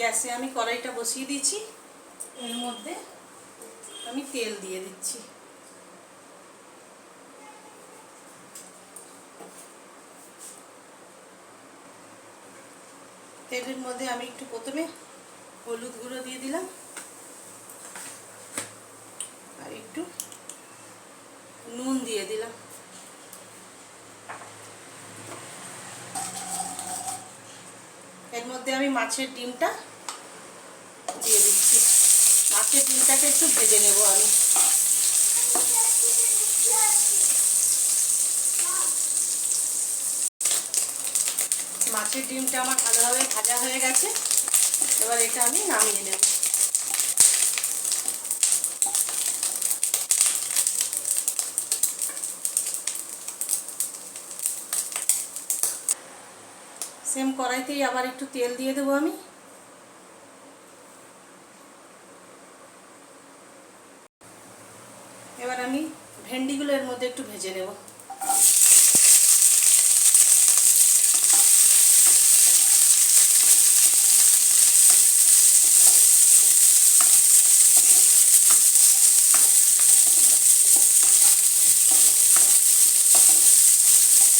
গ্যাসে আমি কড়াইটা বসিয়ে দিয়েছি। এর মধ্যে আমি তেল দিয়ে দিচ্ছি। তেলের মধ্যে আমি একটু প্রথমে হলুদ গুঁড়ো দিয়ে দিলাম। আর একটু নুন দিয়ে দিলাম। এর মধ্যে আমি মাছের ডিমটা দিয়ে দিচ্ছি। মাছের ডিমটাকে একটু ভেজে নেব আমি। মাছের ডিমটা আমার ভালোভাবে ভাজা হয়ে গেছে। এবার এটা আমি নামিয়ে নেব। সেম কড়াইতেই আবার একটু তেল দিয়ে দেবো আমি। এবার আমি ভেন্ডিগুলো এর মধ্যে একটু ভেজে নেব।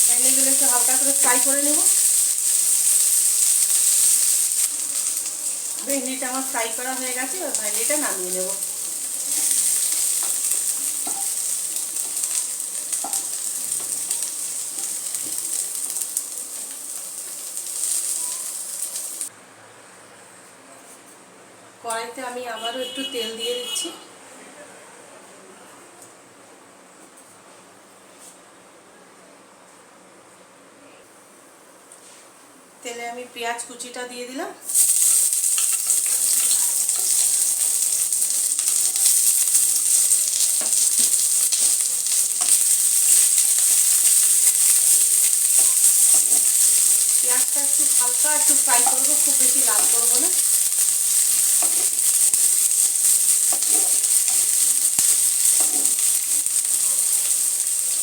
ভেন্ডিগুলো একটু হালকা করে ফ্রাই করে নেব। ভেন্ডিটা আমার ফ্রাই করা হয়ে গেছে, এবার ভেন্ডিটা নামিয়ে নেব। কড়াইতে আমি আবারও একটু তেল দিয়ে দিচ্ছি। তেলে আমি পেঁয়াজ কুচিটা দিয়ে দিলাম। পেঁয়াজটা একটু হালকা একটু ফ্রাই করব, খুব বেশি লাল করব না।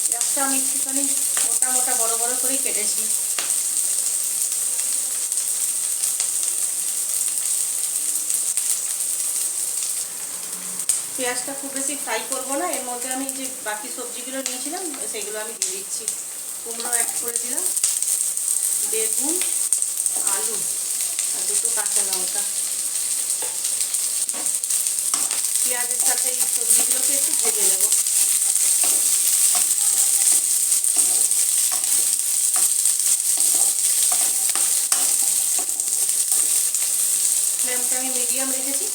পেঁয়াজটা আমি একটুখানি মোটা মোটা বড় বড় করেই কেটেছি। পেঁয়াজটা খুব বেশি ফ্রাই করব না, এর মধ্যে আমি যে বাকি সবজিগুলো নিয়েছিলাম, সেগুলো আমি দিয়ে দিচ্ছি। কুমড়ো অ্যাড করে দিলাম। বেগুন, আলু আর দুটো কাঁচা লঙ্কা। পেঁয়াজের সাথে এই সবজিগুলোকে একটু ভেজে নেব। ফ্লেমটা আমি মিডিয়াম রেখেছি।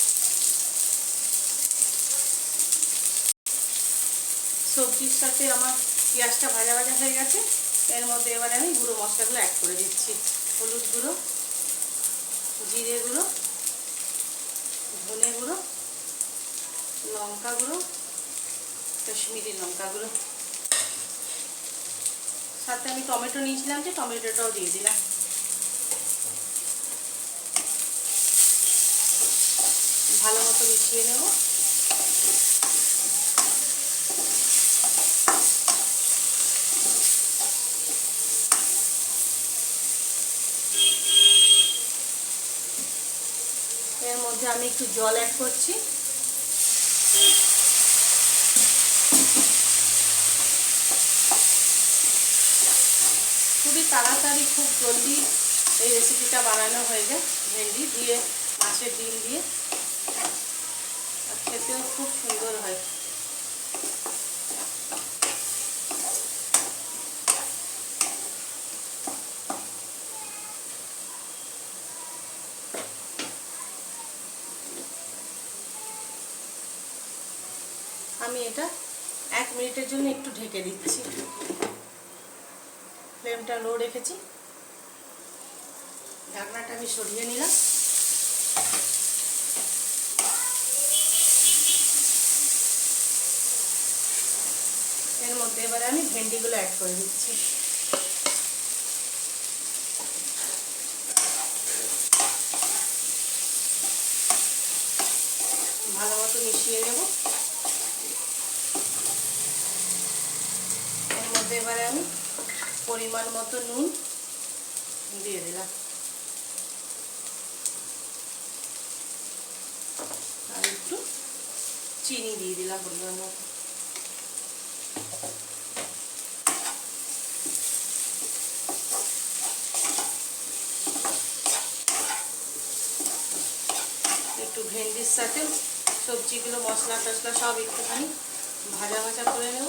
সবজির সাথে আমার পেঁয়াজটা ভাজা ভাজা হয়ে গেছে। এর মধ্যে এবারে আমি গুঁড়ো মশলাগুলো অ্যাড করে দিচ্ছি। হলুদ গুঁড়ো, জিরে গুঁড়ো, ধনে গুঁড়ো, লঙ্কা গুঁড়ো, কাশ্মীরি লঙ্কা গুঁড়ো। সাথে আমি টমেটো নিয়েছিলাম যে টমেটোটাও দিয়ে দিলাম। ভালো মতো মিশিয়ে নেব। এর মধ্যে আমি একটু জল অ্যাড করছি। খুবই তাড়াতাড়ি খুব জলদি এই রেসিপিটা বানানো হয়ে যায়, ভেন্ডি দিয়ে, মাছের ডিম দিয়ে। খেতেও খুব সুন্দর হয়। আমি এটা এক মিনিটের জন্য একটু ঢেকে দিচ্ছি। ফ্লেমটা লো রেখেছি। ঢাকনাটা আমি সরিয়ে নিলাম। এর মধ্যে এবারে আমি ভেন্ডিগুলো অ্যাড করে দিচ্ছি। তাতে এবারে আমি পরিমাণ মতো নুন দিয়ে দিলাম। আর একটু চিনি দিয়ে দিলাম পরিমাণ মতো। একটু ভেন্ডির সাথে সবজিগুলো মশলা টসলা সব একটুখানি ভাজা ভাজা করে নেব।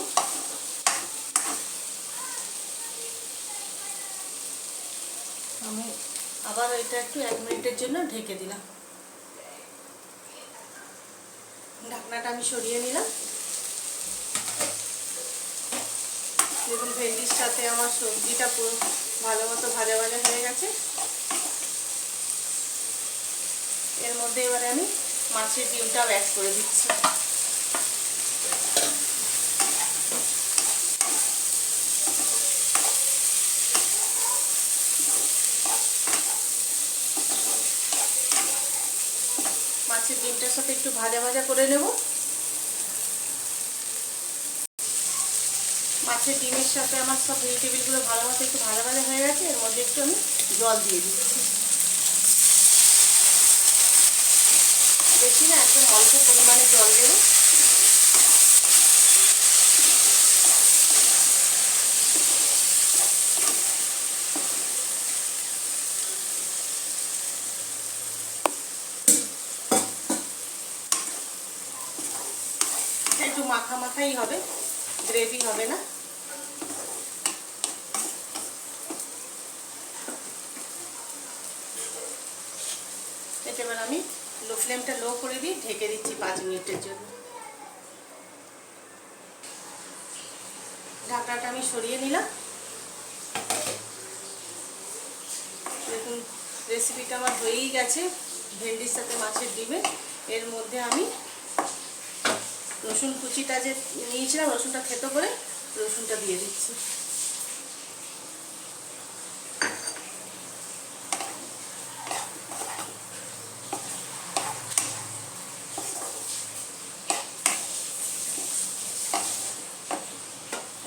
আবার এটা একটু এক মিনিটের জন্য ঢেকে দিলাম। ঢাকনাটা আমি সরিয়ে নিলাম। দেখুন, ভেন্ডির সাথে আমার সবজিটা পুরো ভালো মতো ভাজা ভাজা হয়ে গেছে। এর মধ্যে এবারে আমি মাছের ডিমটাও অ্যাড করে দিচ্ছি মাছের ডিমটার সাথে একটু ভাজা ভাজা করে নেব। মাছের ডিমের সাথে আমার সব ভেজিটেবিলগুলো ভালোভাবে একটু ভাজা ভাজা হয়ে গেছে, এর মধ্যে একটু আমি জল দিয়ে দিচ্ছি। বেশি না, একদম অল্প পরিমাণে জল দেবো। একটু মাখা মাখাই হবে গ্রেভি হবে না। এবার আমি লো ফ্লেমটা লো করে দিয়ে ঢেকে দিচ্ছি পাঁচ মিনিটের জন্য। ঢাকনাটা আমি সরিয়ে নিলাম। দেখুন রেসিপিটা আমার হয়েই গেছে, ভেন্ডির সাথে মাছের ডিমে। এর মধ্যে আমি রসুন কুচিটা যে নিয়েছিলাম, রসুনটা থেতো করে রসুনটা দিয়ে দিচ্ছি।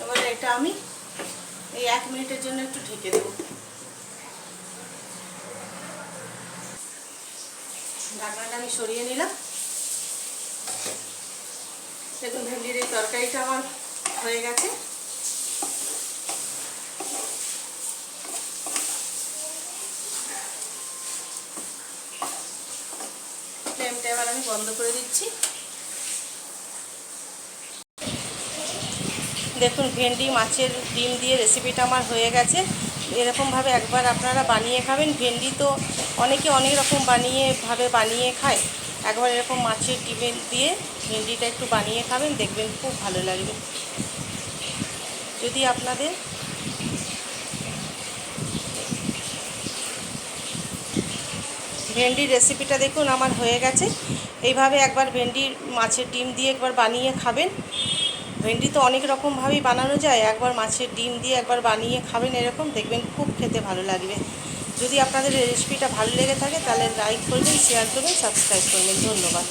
এবারে এটা আমি এই এক মিনিটের জন্য একটু ঢেকে দেবো। ঢাকনাটা আমি সরিয়ে নিলাম। দেখুন ভেন্ডির এই তরকারিটা আমার হয়ে গেছে। ফ্লেমটা এবার আমি বন্ধ করে দিচ্ছি। দেখুন ভেন্ডি, মাছের ডিম দিয়ে রেসিপিটা আমার হয়ে গেছে। এরকমভাবে একবার আপনারা বানিয়ে খাবেন। ভেন্ডি তো অনেকে অনেক রকম বানিয়ে, ভাবে বানিয়ে খায়। একবার এরকম মাছের ডিমের দিয়ে ভেন্ডিটা একটু বানিয়ে খাবেন, দেখবেন খুব ভালো লাগবে। যদি আপনাদের ভেন্ডির রেসিপিটা দেখুন, আমার হয়ে গেছে। এইভাবে একবার ভেন্ডির মাছের ডিম দিয়ে একবার বানিয়ে খাবেন। ভেন্ডি তো অনেক রকমভাবেই বানানো যায়, একবার মাছের ডিম দিয়ে একবার বানিয়ে খাবেন এরকম, দেখবেন খুব খেতে ভালো লাগবে। যদি আপনাদের রেসিপিটা ভালো লেগে থাকে তাহলে লাইক করবেন শেয়ার করবেন সাবস্ক্রাইব করবেন। ধন্যবাদ।